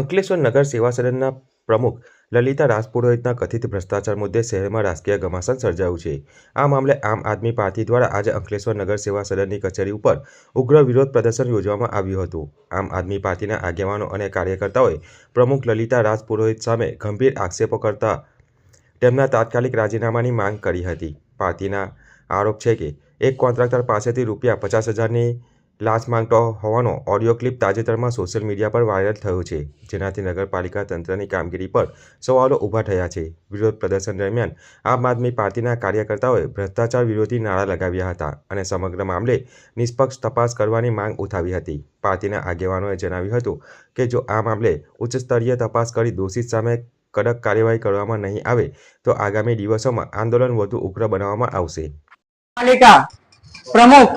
અંકલેશ્વર નગર સેવા સદનના પ્રમુખ લલિતા રાજપુરોહિતના કથિત ભ્રષ્ટાચાર મુદ્દે શહેરમાં રાજકીય ઘમાસાન સર્જાયું છે. આ મામલે આમ આદમી પાર્ટી દ્વારા આજે અંકલેશ્વર નગર સેવા સદનની કચેરી ઉપર ઉગ્ર વિરોધ પ્રદર્શન યોજવામાં આવ્યું હતું. આમ આદમી પાર્ટીના આગેવાનો અને કાર્યકર્તાઓએ પ્રમુખ લલિતા રાજપુરોહિત સામે ગંભીર આક્ષેપો કરતા તેમના તાત્કાલિક રાજીનામાની માંગ કરી હતી. પાર્ટીના આરોપ છે કે એક કોન્ટ્રાક્ટર પાસેથી રૂપિયા પચાસ હજારની લાંચ માંગતો હોવાનો ઓડિયો ક્લિપ તાજેતરમાં સોશિયલ મીડિયા પર વાયરલ થયો છે. જેનાથી નગરપાલિકા તંત્રની કામગીરી પર સવાલો ઊભા થયા છે. વિરોધ પ્રદર્શન દરમિયાન આમ આદમી પાર્ટીના કાર્યકર્તાઓએ ભ્રષ્ટાચાર વિરોધી નારા લગાવ્યા હતા અને સમગ્ર મામલે નિષ્પક્ષ તપાસ કરવાની માંગ ઉઠાવી હતી. પાર્ટીના આગેવાનોએ જણાવ્યું હતું કે, જો આ મામલે ઉચ્ચ સ્તરીય તપાસ કરી દોષિત સામે કડક કાર્યવાહી કરવામાં નહીં આવે, તો આગામી દિવસોમાં આંદોલન વધુ ઉગ્ર બનાવવામાં આવશે. પ્રમુખ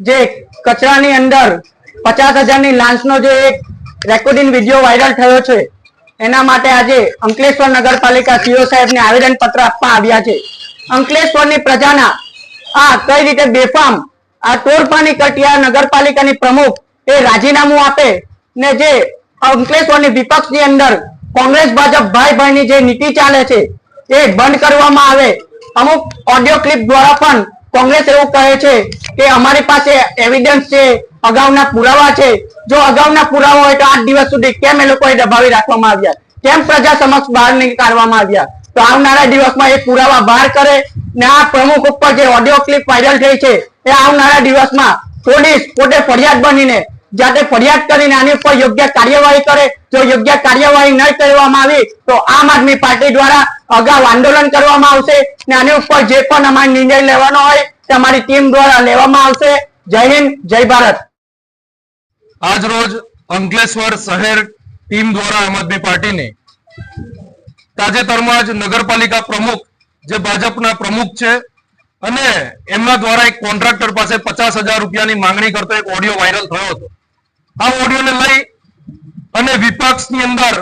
જે કચરાની અંદર પચાસ હજારની લાંચનો જે એક રેકોર્ડિંગ વીડિયો વાયરલ થયો છે, એના માટે આજે અંકલેશ્વર નગરપાલિકા સીઓ સાહેબને આવેદન પત્ર આપવા આવ્યા છે. અંકલેશ્વરની પ્રજાના આ કઈ રીતે બેફામ આ તોડપાણી કટિયા નગરપાલિકાની પ્રમુખ એ રાજીનામું આપે ને જે અંકલેશ્વરની વિપક્ષની અંદર કોંગ્રેસ ભાજપ ભાઈ ભાઈની જે નીતિ ચાલે છે, એ બંધ કરવામાં આવે. અમુક ઓડિયો ક્લિપ દ્વારા પણ કોંગ્રેસ એવું કહે છે કે અમારી પાસે એવિડન્સ છે, અગાઉના પુરાવા છે. જો અગાઉના પુરાવા હોય તો આઠ દિવસ સુધી કેમ એ લોકોએ દબાવી રાખવામાં આવ્યા? કેમ પ્રજા સમક્ષ બહાર નીકાળવામાં આવ્યા? તો આવનારા દિવસમાં એ પુરાવા બહાર કરે ને આ પ્રમુખ ઉપર જે ઓડિયો ક્લિપ વાયરલ થઈ છે, એ આવનારા દિવસમાં પોલીસ પોતે ફરિયાદ બનીને જાતે ફરિયાદ કરીને આની ઉપર યોગ્ય કાર્યવાહી કરે, જો યોગ્ય કાર્યવાહી ન કરવામાં આવી, તો આમ આદમી પાર્ટી દ્વારા અગાઉ આંદોલન કરવામાં આવશે ને આની ઉપર જે પણ અમારે નિર્ણય લેવાનો હોય, તે અમારી ટીમ દ્વારા લેવામાં આવશે. જય હિન્દ, જય ભારત. આજ રોજ અંકલેશ્વર શહેર ટીમ દ્વારા આમ આદમી પાર્ટીને તાજેતરમાં જ નગરપાલિકા પ્રમુખ, જે ભાજપના પ્રમુખ છે, અને એમના દ્વારા એક કોન્ટ્રાક્ટર પાસે પચાસ હજાર રૂપિયાની માંગણી કરતો એક ઓડિયો વાયરલ થયો હતો. આ ઓડિયોને લઈ અને વિપક્ષની અંદર,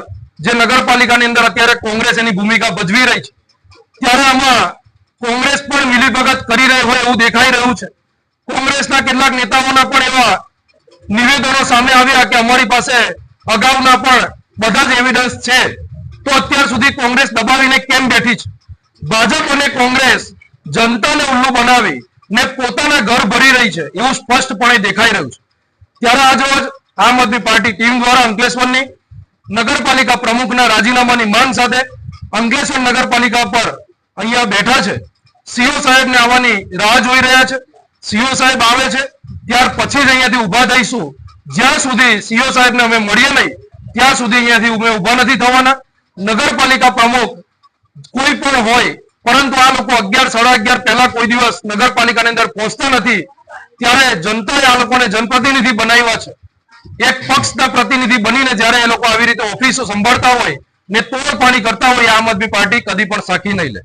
જે નગરપાલિકાની અંદર અત્યારે કોંગ્રેસ એની ભૂમિકા ભજવી રહી છે, ત્યારે આમાં કોંગ્રેસ પણ મિલીભગત કરી રહી હોય એવું દેખાઈ રહ્યું છે. કોંગ્રેસના કેટલાક નેતાઓના પણ એવા નિવેદનો સામે આવ્યા કે અમારી પાસે અગાઉના પણ બધા જ એવિડન્સ છે. તો અત્યાર સુધી કોંગ્રેસ દબાવીને કેમ બેઠી છે? ભાજપ અને કોંગ્રેસ જનતાને ઉલ્લુ બનાવી ને પોતાના ઘર ભરી રહી છે, એવું સ્પષ્ટપણે દેખાઈ રહ્યું છે. ત્યારે આજ આમ આદમી પાર્ટી ટીમ દ્વારા અંકલેશ્વરની નગરપાલિકા પ્રમુખના રાજીનામાની માંગ સાથે અંકલેશ્વર નગરપાલિકા પર અહીંયા બેઠા છે. સીઓ સાહેબને આવવાની રાહ જોઈ રહ્યા છે. સીઓ સાહેબ આવે છે. ત્યાર પછી જ અહીંયાથી ઊભા થઈશું. જ્યાં સુધી સીઓ સાહેબને અમે મળીએ નહીં, ત્યાં સુધી અહીંયાથી અમે ઊભા નથી થવાના. નગરપાલિકા પ્રમુખ કોઈ પણ હોય, પરંતુ આ લોકો અગિયાર, સાડા અગિયાર પહેલા કોઈ દિવસ નગરપાલિકાની અંદર પહોંચતા નથી. ત્યારે જનતાએ આ લોકોને જનપ્રતિનિધિ બનાવ્યા છે. એક પક્ષના પ્રતિનિધિ બનીને જ્યારે એ લોકો આવી રીતે ઓફિસો સંભાળતા હોય ને તોડ પાણી કરતા હોય, આમ આદમી પાર્ટી કદી પણ સાખી નહીં લે.